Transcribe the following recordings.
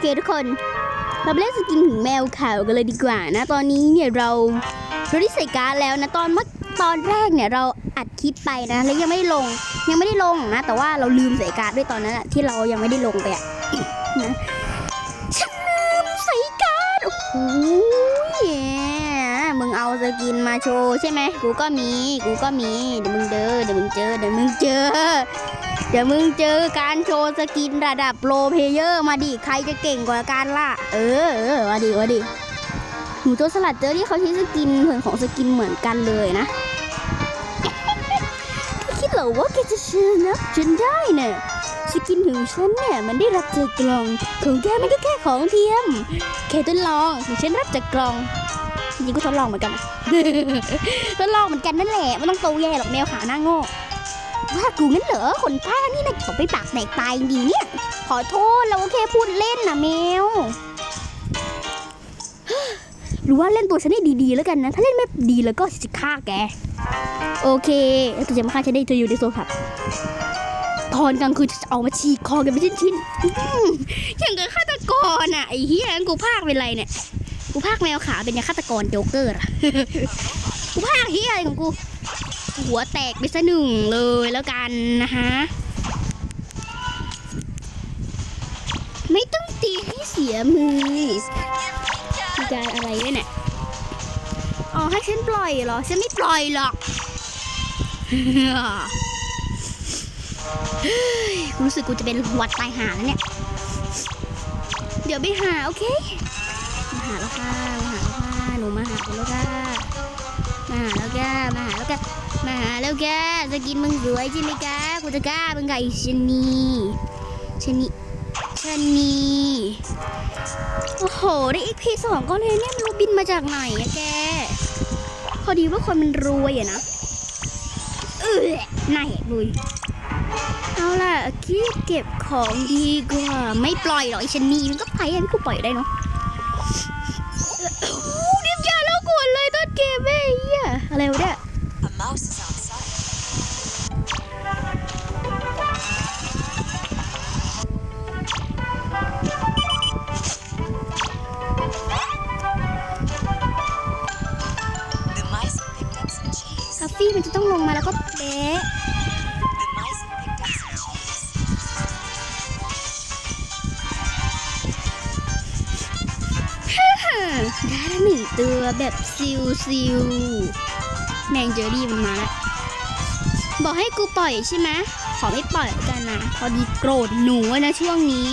เคทุกคน เราไปเล่นสกินถึงแมวขาวกันเลยดีกว่านะ ตอนนี้เนี่ยเราเราได้ใส่การ์ดแล้วนะ ตอนเมื่อตอนแรกเนี่ยเราอัดคลิปไปนะ แล้วยังไม่ได้ลง ยังไม่ได้ลงนะ แต่ว่าเราลืมใส่การ์ดด้วยตอนนั้นอะที่เรายังไม่ได้ลงไปอะนะฉันลืมใส่การ์ดโอ้โหมึงเอาสกินมาโชว์ใช่ไหม กูก็มี กูก็มี เดี๋ยวมึงเจอ เดี๋ยวมึงเจอ เดี๋ยวมึงเจอ เดี๋ยวมึงเจอการโชว์สกินระดับโปรเพเยอร์มาดิ ใครจะเก่งกว่ากันล่ะ เออเออมาดิมาดิหนูโจรสลัดเจอที่เขาใช้สกินเหมือนของสกินเหมือนกันเลยนะ คิดเหรอว่าแกจะชนะจนได้เนี่ยสกินของฉันเนี่ยมันได้รับจากกล่อง ของแกมันก็แค่ของเทียม แค่ทดลองเดี๋ยวฉันรับจากกล่องจริงก็ทดลองเหมือนกันทดลองเหมือนกันนั่นแหละไม่ต้องโตแย่หรอกแมวขาหน้าโง่ ว่ากูงั้นเหรอคนพานี่นะตบไปปากแตกตายจริงๆเนี่ย ขอโทษเราแค่พูดเล่นนะแมวหรือว่าเล่นตัวฉันได้ดีๆแล้วกันนะ ถ้าเล่นไม่ดีแล้วก็จะฆ่าแก โอเคแล้วตัวจะมาฆ่าฉันได้เธออยู่ในโซฟาตอนกลางคืนจะเอามาฉีกคอกันเป็นชิ้นๆอย่างกับฆาตกรอะไอ้เหี้ยกูพากเป็นไรเนี่ย กูพากแมวขาเป็นยังฆาตกรโจ๊กเกอร์อะกูพากเหี้ยอะไรของกู หัวแตกไปซะหนึ่งเลยแล้วกันนะฮะไม่ต้องตีให้เสียมือมีการอะไรด้วยเนี่ยอ๋อให้ฉันปล่อยเหรอ ฉันไม่ปล่อยหรอกเฮ้ยกูรู้สึกกูจะเป็นหวัดตายหาแล้วเนี่ย เดี๋ยวไปหา โอเค มาหาแล้วค่ะ มาหาแล้วค่ะ หนูมาหาแล้วค่ะ มาหาแล้วแกมาหาแล้วแก มาหาแล้วแกสกินมึงสวยใช่ไหมแกกูจะกล้ามึงไก่ชนีชนีชนีโอ้โห ได้อีกพีสองก็เลยเนี่ยไม่รู้บินมาจากไหนอะแก พอดีว่าคนมันรวยอะนะเออหน่ายลุยเอาล่ะคิดเก็บของดีกว่า ไม่ปล่อยหรอกไอชนีมันก็ไปอะมันก็ปล่อยได้เนาะ ฟี่มันจะต้องลงมาแล้วก็เป๊ะได้ละหนึ่งตัวแบบซิวซิวแมงเจอรี่มันมาแล้ว บอกให้กูปล่อยใช่ไหมขอไม่ปล่อยกันนะ พอดีโกรธหนูนะช่วงนี้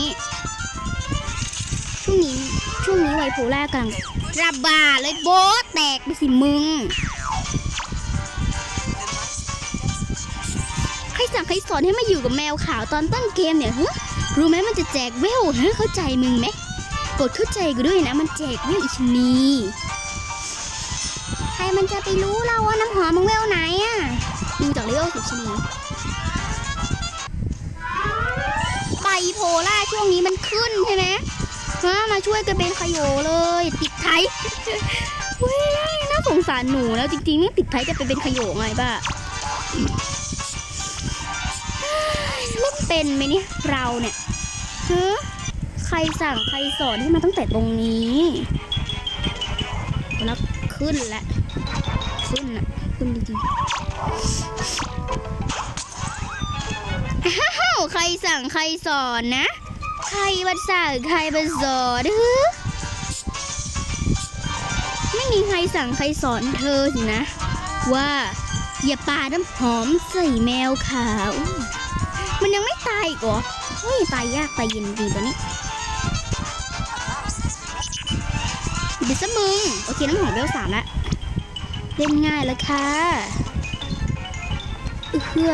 ช่วงนี้ช่วงนี้ไวโพล่ากำลังระบาดเลยโบ๊ะแตกไปสิมึง ใครสั่งใครสอนให้มาอยู่กับแมวขาวตอนต้นเกมเนี่ยฮะรู้ไหมมันจะแจกเวลฮะเข้าใจมึงไหมกดเข้าใจกูด้วยนะ มันแจกเวลอีชนีใครมันจะไปรู้เราว่าน้ำหอมมึงเวลไหนอะดูจากเลเวลสิชนีไบโพล่าช่วงนี้มันขึ้นใช่ไหมฮะมาช่วยกันเป็นขยโยเลย ติดไทยเว้ยน่าสงสารหนูแล้วจริงๆเนี่ติดไทยจะไปเป็นขยโยไงบ้า เป็นไหมเนี่ยเราเนี่ยฮะใครสั่งใครสอนให้มาตั้งแต่ตรงนี้แล้วขึ้นละขึ้นอะขึ้นจริงๆอ้าวใครสั่งใครสอนนะ ใครมาสั่งใครมาสอนฮึไม่มีใครสั่งใครสอนเธอสินะ ว่าอย่าปาน้ำหอมใส่แมวขาว มันยังไม่ตายอีกเหรอเฮ้ยตายยากตายเย็นจริงตัวนี้เดี๋ยวซะมึงโอเคน้ำหอมเวลสามละเล่นง่ายแล้วค่ะอือเพื่อ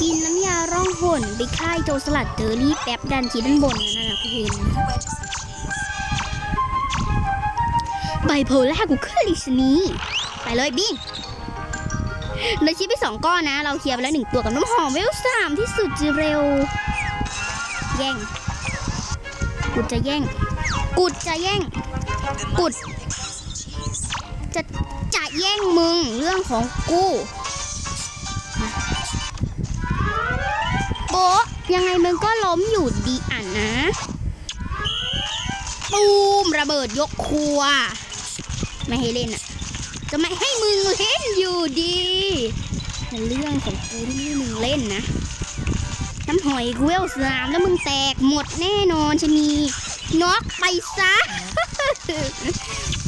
กินน้ำยาร่องหนไปค่ายโจรสลัดเจอรี่แป๊บดันชีด้านบนนั่นนะคุณเห็นไบโพล่ากูขึ้นลิสนี้ ไปเลยบิ้ง เราชิปไปสองก้อนนะ เราเคลียร์ไปแล้วหนึ่งตัวกับน้ำหอมเวลสามที่สุดจะเร็ว แย่งกูจะแย่งกูจะแย่ง The Good. mice picked up some cheese. จะจะแย่งมึงเรื่องของกูมาโบะยังไงมึงก็ล้มอยู่ดีอะนะตูมระเบิดยกครัว ไม่ให้เล่นอะ จะไม่ให้มึงเล่นอยู่ดี แต่เรื่องของกูที่ไม่ให้มึงเล่นนะ น้ำหอยกูเวลสามแล้วมึงแตกหมดแน่นอนชะนีน็อกไปซะ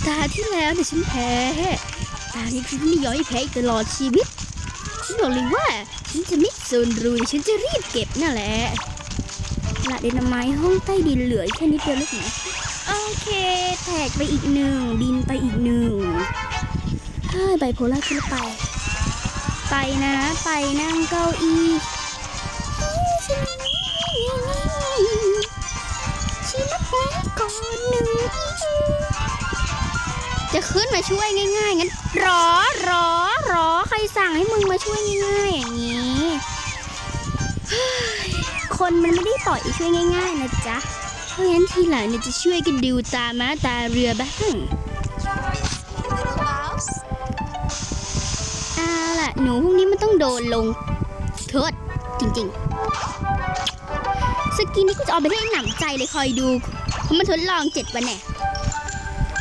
ตาที่แล้วเนี่ยฉันแพ้ตานี้ฉันไม่ยอมให้แพ้อีกตลอดชีวิตฉันบอกเลยว่าฉันจะไม่โซนรุยฉันจะรีบเก็บนั่นแหละละเดนไม้ห้องใต้ดินเหลือแค่นิดเดียวแล้วสินะโอเค แตกไปอีกหนึ่งบินไปอีกหนึ่งเฮ้ยไบโพล่าขึ้นไป ไปนะไปนั่งเก้าอี้ชิมะแพ้ก่อนหนึ่งจะขึ้นมาช่วยง่ายๆงั้นรอรอรอใครสั่งให้มึงมาช่วยง่ายๆอย่างนี้ คนมันไม่ได้ต่อยช่วยง่าย ๆ นะจ๊ะ เพราะงั้นทีหลังเนี่ยจะช่วยกันดูตาม้าตาเรือบ้าง นูพวกนี้มันต้องโดนลงโทษจริงๆ สกินนี้กูจะเอาไปเล่นหนำใจเลยคอยดูเพราะมันทดลองเจ็ดวันแน่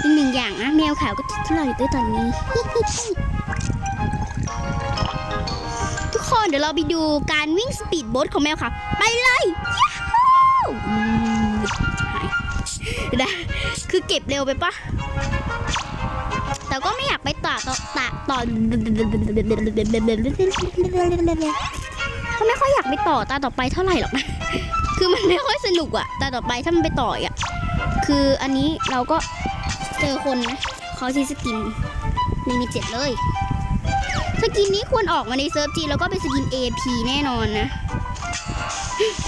อีกหนึ่งอย่างนะแมวขาวก็ทดลองอยู่ด้วยตอนนี้ ทุกคนเดี๋ยวเราไปดูการวิ่งสปีดโบ๊ทของแมวขาวไปเลยยาฮูอืมหายนะคือเก็บเร็วไปปะแต่ก็ไม่อยากไปต่อต่อต่อต่อก็ไม่ค่อยอยากไปต่อตาต่อไปเท่าไหร่หรอกนะคือมันไม่ค่อยสนุกอะตาต่อไปถ้ามันไปต่ออีกอะคืออันนี้เราก็เจอคนนะเขาใช้สกินลิมิเจ็ดเลยสกินนี้ควรออกมาในเซิร์ฟจีแล้วก็เป็นสกิน AP แน่นอนนะ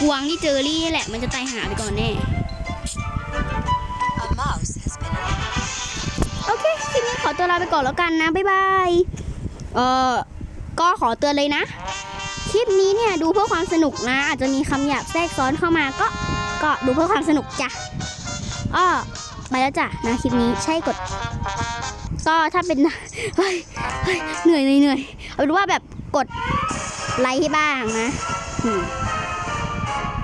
กวางที่เจอรี่นี่แหละ มันจะตายหาไปก่อนแน่ ไปก่อนแล้วกันนะ บ๊ายบาย เอ่อ ก็ขอเตือนเลยนะ คลิปนี้เนี่ยดูเพื่อความสนุกนะ อาจจะมีคำหยาบแทรกซ้อนเข้ามาก็ ก็ดูเพื่อความสนุกจ้ะอ้อไปแล้วจ้ะนะคลิปนี้ใช่กด ก็ถ้าเป็นเฮ้ยเฮ้ยเหนื่อยเหนื่อยเหนื่อยเอาเป็นว่าแบบกดไลค์ให้บ้างนะอืม